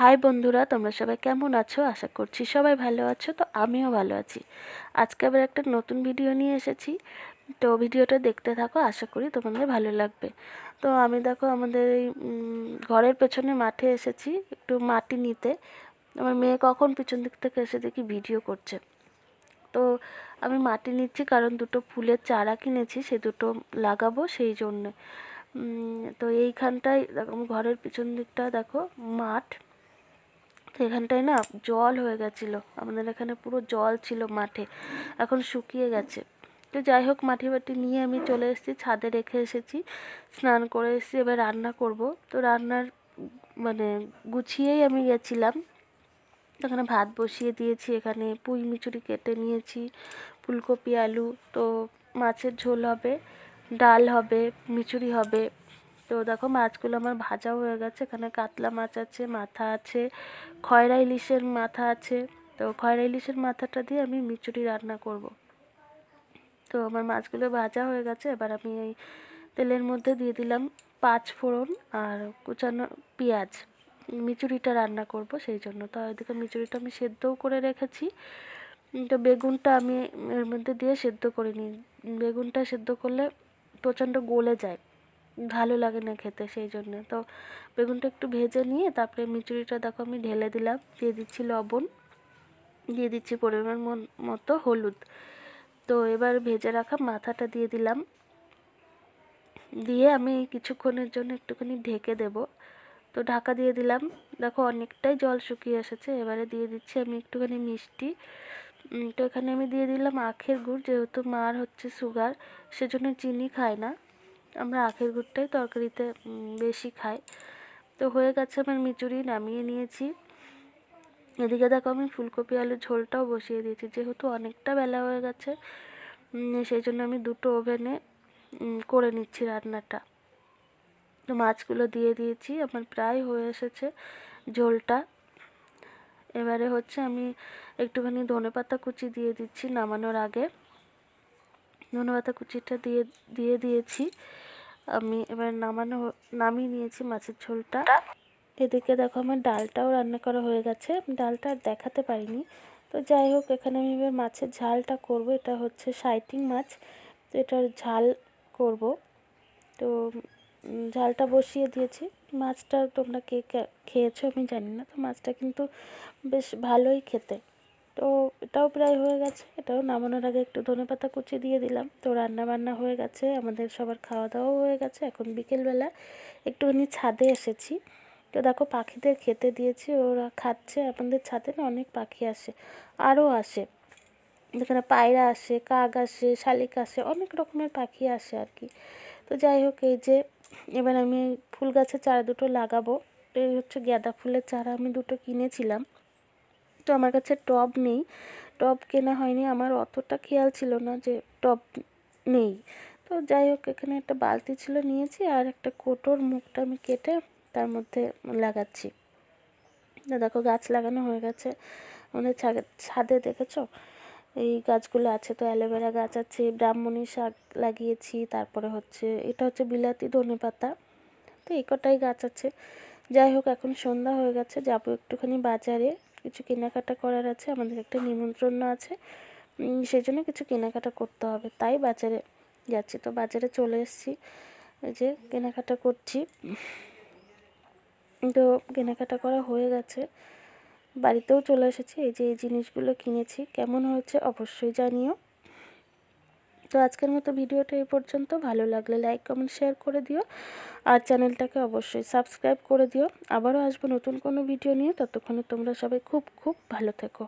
High বন্ধুরা, তোমরা সবাই কেমন আছো? আশা করছি সবাই ভালো আছো, তো আমিও ভালো আছি। আজকে আবার একটা নতুন ভিডিও নিয়ে এসেছি। তো ভিডিওটা দেখতে থাকো, আশা করি তোমাদের ভালো লাগবে। তো আমি দেখো আমাদের এই ঘরের পেছনে মাঠে এসেছি একটু মাটি নিতে। আমার মেয়ে কখন পিছন দিক থেকে এসে দেখি ভিডিও করছে। তো আমি মাটি নিচ্ছি কারণ দুটো ফুলের চারা কিনেছি, সে দুটো লাগাবো সেই জন্যে। তো এইখানটায় দেখো, ঘরের পিছন দিকটা দেখো, মাঠ। এখানটায় না জল হয়ে গেছিল। আমাদের এখানে পুরো জল ছিল মাঠে। এখন শুকিয়ে গেছে। তো যাই হোক মাটি বাটি নিয়ে আমি চলে এসেছি, ছাদে রেখে এসেছি। স্নান করে এসেছি, এবার রান্না করব। তো রান্নার মানে গুছিয়েই আমি গেছিলাম। এখানে ভাত বসিয়ে দিয়েছি, এখানে পুঁই মিচুরি কেটে নিয়েছি, ফুলকপি, আলু। তো মাছের ঝোল হবে, ডাল হবে মিচুরি হবে। তো দেখো মাছগুলো আমার ভাজাও হয়ে গেছে। এখানে কাতলা মাছ আছে, মাথা আছে, খয়রা ইলিশের মাথা আছে। তো খয়রা ইলিশের মাথাটা দিয়ে আমি মিচুরি রান্না করব। তো আমার মাছগুলো ভাজা হয়ে গেছে। এবার আমি এই তেলের মধ্যে দিয়ে দিলাম পাঁচ ফোড়ন আর কুচানো পেঁয়াজ। মিচুরিটা রান্না করব সেই জন্য। তো এদিকে মিচুরিটা আমি সেদ্ধও করে রেখেছি। তো বেগুনটা আমি এর মধ্যে দিয়ে সেদ্ধ করে নিই। বেগুনটা সেদ্ধ করলে প্রচণ্ড গলে যায়। ভালো লাগে না খেতে, সেই জন্য। তো বেগুনটা একটু ভেজে নিয়ে তারপরে মিচুরিটা দেখো আমি ঢেলে দিলাম। দিয়ে দিচ্ছি লবণ, দিয়ে দিচ্ছি পরিমাণ মতো হলুদ। তো এবার ভেজে রাখা মাথাটা দিয়ে দিলাম। দিয়ে আমি কিছুক্ষণের জন্য একটুখানি ঢেকে দেব। তো ঢাকা দিয়ে দিলাম। দেখো অনেকটাই জল শুকিয়ে এসেছে। এবারে দিয়ে দিচ্ছি আমি একটুখানি মিষ্টি। তো এখানে আমি দিয়ে দিলাম আখের গুড়, যেহেতু মার হচ্ছে সুগার সেজন্য চিনি খায় না। আমরা আখের গুড়টাই তরকারিতে বেশি খাই। তো হয়ে গেছে আমার মিচুরি নামিয়ে নিয়েছি। এদিকে দেখো আমি ফুলকপি আলুর ঝোলটাও বসিয়ে দিয়েছি, যেহেতু অনেকটা বেলা হয়ে গেছে সেই জন্য আমি দুটো ওভেনে করে নিচ্ছি রান্নাটা। তো মাছগুলো দিয়ে দিয়েছি, আমার প্রায় হয়ে এসেছে ঝোলটা। এবারে হচ্ছে আমি একটুখানি ধনেপাতা কুচি দিয়ে দিচ্ছি নামানোর আগে। ধনেপাতা কুচিটা দিয়ে দিয়ে দিয়েছি। আমি এবার নামানো নামিয়ে নিয়েছি মাছের ঝোলটা। এদিকে দেখো আমার ডালটাও রান্না করা হয়ে গেছে। ডালটা আর দেখাতে পারিনি। তো যাই হোক এখানে আমি এবার মাছের ঝালটা করব। এটা হচ্ছে সাইটিং মাছ। তো এটার ঝাল করব। তো ঝালটা বসিয়ে দিয়েছি। মাছটা তোমরা কে কে- খেয়েছো আমি জানি না। তো মাছটা কিন্তু বেশ ভালোই খেতে। তো এটাও প্রায় হয়ে গেছে। এটাও নামানোর আগে একটু ধনেপাতা কুচি দিয়ে দিলাম। তো রান্না বান্না হয়ে গেছে, আমাদের সবার খাওয়া দাওয়াও হয়ে গেছে। এখন বিকেলবেলা একটুখানি ছাদে এসেছি। তো দেখো পাখিদের খেতে দিয়েছি, ওরা খাচ্ছে। আমাদের ছাদে না অনেক পাখি আসে, আরও আসে। যেখানে পায়রা আসে, কাক আসে, শালিক আসে, অনেক রকমের পাখি আসে আর কি। তো যাই হোক, এই যে এবার আমি ফুল গাছের চারা দুটো লাগাবো। এই হচ্ছে গাঁদা ফুলের চারা আমি দুটো কিনেছিলাম। আমার কাছে টব নেই। টব কেনা হয়নি, আমার অতটা খেয়াল ছিল না যে টব নেই। তো যাই হোক, এখানে একটা বালতি ছিল নিয়েছি আর একটা কোটোর মুখটা আমি কেটে তার মধ্যে লাগাচ্ছি। দেখো, গাছ লাগানো হয়ে গেছে। আমাদের ছাদে দেখেছ? এই গাছগুলো আছে তো, অ্যালোভেরা গাছ আছে, ব্রাহ্মণী শাক লাগিয়েছি, তারপরে হচ্ছে, এটা হচ্ছে বিলাতি ধনে পাতা। তো এই কটাই গাছ আছে। যাই হোক, এখন সন্ধ্যা হয়ে গেছে, যাব একটুখানি বাজারে। কিছু কেনাকাটা করার আছে, আমাদের একটা নিমন্ত্রণ আছে। সেই জন্য কিছু কেনাকাটা করতে হবে। তাই বাজারে যাচ্ছি। তো বাজারে চলে এসেছি। যে কেনাকাটা করছি। তো কেনাকাটা করা হয়ে গেছে। বাড়িতেও চলে এসেছি। এই যে এই জিনিসগুলো কিনেছি। কেমন হয়েছে অবশ্যই জানিও। তো আজকের মতো ভিডিওটা এই পর্যন্ত। ভালো লাগলে লাইক কমেন্ট শেয়ার করে দিও। আর চ্যানেলটাকে অবশ্যই সাবস্ক্রাইব করে দিও। আবারও আসব নতুন কোনো ভিডিও নিয়ে। ততক্ষণে তোমরা সবাই খুব খুব ভালো থেকো।